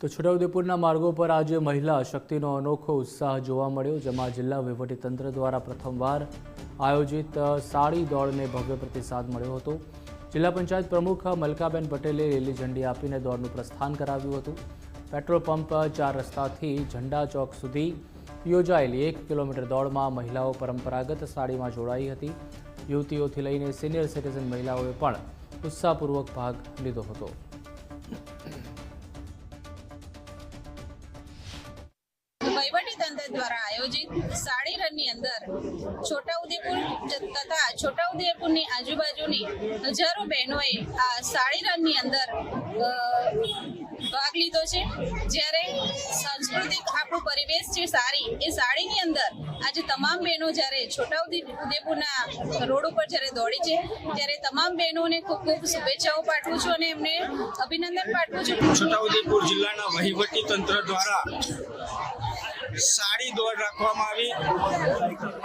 તો છોટાઉદેપુરના માર્ગો પર આજે મહિલા શક્તિનો અનોખો ઉત્સાહ જોવા મળ્યો, જેમાં જિલ્લા વહીવટીતંત્ર દ્વારા પ્રથમવાર આયોજિત સાડી દોડને ભવ્ય પ્રતિસાદ મળ્યો હતો. જિલ્લા પંચાયત પ્રમુખ મલકાબેન પટેલે લીલી ઝંડી આપીને દોડનું પ્રસ્થાન કરાવ્યું હતું. પેટ્રોલ પંપ ચાર રસ્તાથી ઝંડા ચોક સુધી યોજાયેલી એક કિલોમીટર દોડમાં મહિલાઓ પરંપરાગત સાડીમાં જોડાઈ હતી. યુવતીઓથી લઈને સિનિયર સિટીઝન મહિલાઓએ પણ ઉત્સાહપૂર્વક ભાગ લીધો હતો. વહીવટીતંત્ર દ્વારા આયોજિત સાડી રનની અંદર છોટાઉદેપુર તથા છોટાઉદેપુરની આજુબાજુની હજારો બહેનોએ આ સાડી રનની અંદર ભાગ લીધો છે. જ્યારે સાંસ્કૃતિક આપણું પરિવેશ છે સાડી એ સાડીની અંદર આજે તમામ બહેનો જ્યારે છોટાઉદેપુરના રોડ ઉપર જ્યારે દોડી છે, ત્યારે તમામ બહેનોને ખૂબ ખૂબ શુભેચ્છાઓ પાઠવું છું અને એમને અભિનંદન પાઠવું છું. છોટાઉદેપુર જિલ્લાના વહીવટી તંત્ર દ્વારા સાડી દોડ રાખવામાં આવી.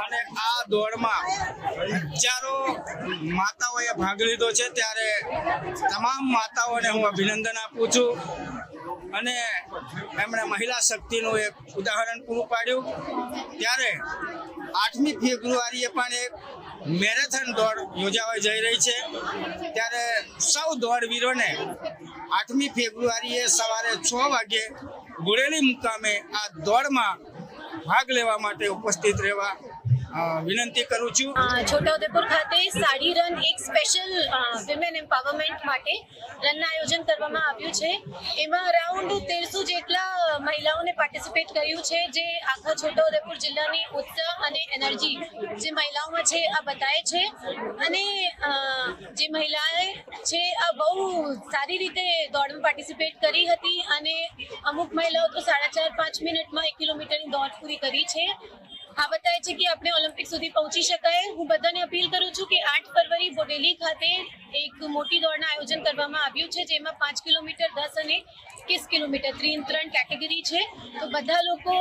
અને આ દોડમાં હજારો માતાઓએ ભાગ લીધો છે. ત્યારે તમામ માતાઓને હું અભિનંદન આપું છું. અને એમણે મહિલા શક્તિનું એક ઉદાહરણ પૂરું પાડ્યું. ત્યારે આઠમી ફેબ્રુઆરીએ પણ એક મેરેથોન દોડ યોજાવા જઈ રહી છે. ત્યારે સૌ દોડવીરોને આઠમી ફેબ્રુઆરીએ સવારે છ વાગે ગુડેલી મુકામે આ દોડમાં ભાગ લેવા માટે ઉપસ્થિત રહેવા વિનંતી કરું છું. છોટાઉદેપુર ખાતે સાડી રન એક સ્પેશિયલ વિમેન એમ્પાવરમેન્ટ માટે રનના આયોજન કરવામાં આવ્યું છે. એમાં અરાઉન્ડ તેરસો જેટલા મહિલાઓને પાર્ટિસિપેટ કર્યું છે, જે આખા છોટાઉદેપુર જિલ્લાની ઉત્સાહ અને એનર્જી જે મહિલાઓમાં છે, આ બતાવે છે. અને જે મહિલાએ છે, આ બહુ સારી રીતે દોડમાં પાર્ટિસિપેટ કરી હતી અને અમુક મહિલાઓ તો સાડા ચાર પાંચ મિનિટમાં એક કિલોમીટરની દોડ પૂરી કરી છે. આ બતાવે છે કે આપણે ઓલિમ્પિક સુધી પહોંચી શકાય. હું બધાને અપીલ કરું છું કે આઠ ફરવરી બોડેલી ખાતે એક મોટી દોડના આયોજન કરવામાં આવ્યું છે, જેમાં પાંચ કિલોમીટર દસ અને એકવીસ કિલોમીટર ત્રણ ત્રણ કેટેગરી છે. તો બધા લોકો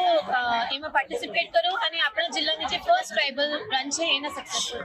એમાં પાર્ટિસિપેટ કરો અને આપણા જિલ્લાની જે ફર્સ્ટ ટ્રાઇબલ રન છે, એને સક્સેસફુલ